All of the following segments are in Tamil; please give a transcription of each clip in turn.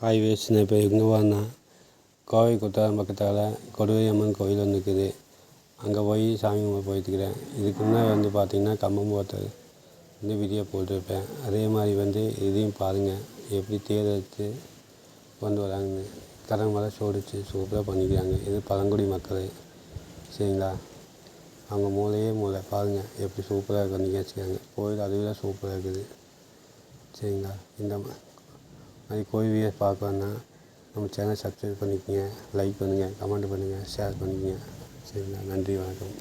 காய் வேஸ் இப்போ எங்கே போனால் கோவை குற்றாலம் பக்கத்தால் கொடுவை அம்மன் கோயில் ஒன்று இருக்குது. அங்கே போய் சாமி கும்பிட போயிட்டுருக்கிறேன். இதுக்கு முன்னாடி வந்து பார்த்திங்கன்னா கம்பம் போத்தல் வந்து வீடியோ போட்டிருப்பேன். அதே மாதிரி வந்து இதையும் பாருங்கள் எப்படி தேர் எடுத்து கொண்டு வராங்கன்னு. கரங்க மேலே சோடிச்சு சூப்பராக பண்ணிக்கிறாங்க. இது பழங்குடி மக்கள். சரிங்களா? அவங்க மூளையே மூளை. பாருங்கள் எப்படி சூப்பராக பண்ணிக்க வச்சுக்காங்க கோயில் அதுவே சூப்பராக இருக்குது. சரிங்களா? இந்த மா- மாதிரி கோயில் வீடியோ பார்க்கணுன்னா நம்ம சேனல் சப்ஸ்கிரைப் பண்ணிக்கோங்க லைக் பண்ணுங்கள் கமெண்ட் பண்ணுங்கள் ஷேர் பண்ணிக்கோங்க. சரிங்களா? நன்றி வணக்கம்.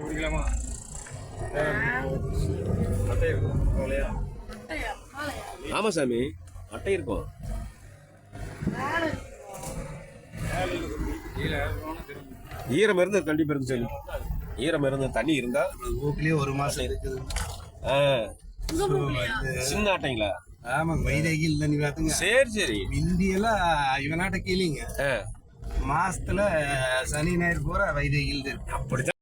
குடிக்கலாமா ஆமா சாமி அட்டை இருக்கும். ஈரம் இருந்து கண்டிப்பா இருக்கு சாமி. ஈரம் இருந்து தண்ணி இருந்தா ஊக்குலயே ஒரு மாசம் இருக்குது. சின்ன அட்டைங்களா ஆமாங்க வைரேகி இல்ல நீ பாத்துங்க. சரி சரி. இந்தியெல்லாம் இவனாட்ட கீழிங்க ஆ, மாசத்துல சனி ஞாயிறு பூரா வைரேகில் இருக்கு. அப்படித்தான்.